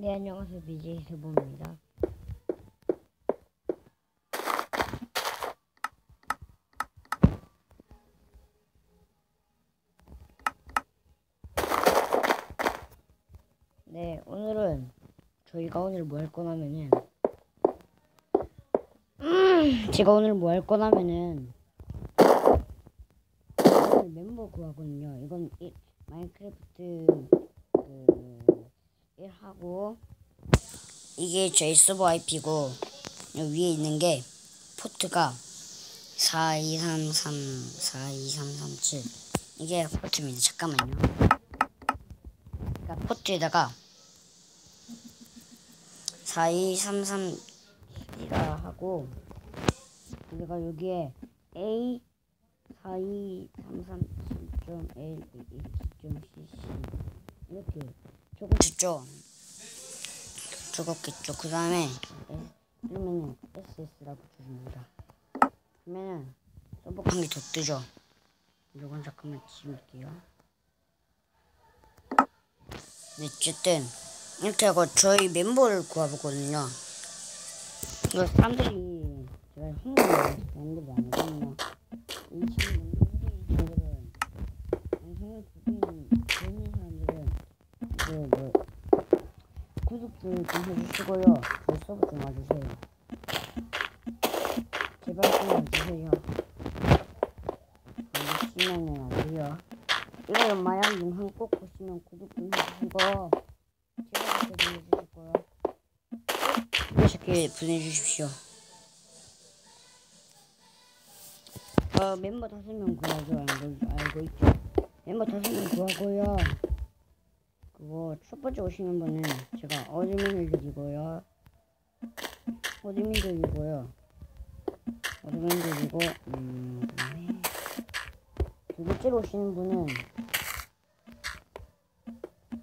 네, 안녕하세요. BJ 세보입니다. 네, 오늘은 저희가 오늘 뭐 할 거냐면은 음, 제가 오늘 뭐 할 거냐면은 멤버 구하거든요. 이건 이, 마인크래프트 그1 하고 이게 저희 서버 IP고 위에 있는 게 포트가 423342337 이게 포트입니다. 잠깐만요. 그러니까 포트에다가 42332가 하고 우리가 여기에 A 4233.L2.cc 이렇게 적어줬죠. 적었겠죠. 그 다음에 이러면은 SS라고 주줍니다. 그러면은 서버 한개 더 뜨죠. 이건 잠깐만 지울게요. 네, 어쨌든 이렇게 하고 저희 멤버를 구해보거든요. 이거 사람들이 제가 홍보를 멤버도 아니거든요. 이 친구 멤버들은 영상을 보고 있는 보는 사람들은 그 뭐 구독 좀 해주시고요. 저희 서버 좀 와주세요. 제발 좀 와주세요. 보시면은 안 돼요. 이거 마약 영상 꼭 보시면 구독 좀 해주시고 제발 좀 해주시고요. 이렇게 보내주십시오. 어, 멤버 다섯 명 구하죠. 알고, 알고 있죠. 멤버 다섯 명 구하고요. 그거 첫 번째 오시는 분은 제가 어드민을 드리고요. 어드민 드리고요. 어드민 드리고, 음, 두 번째로 오시는 분은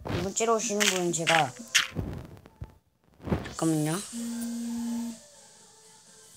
두 번째로 오시는 분은 제가 잠깐만요.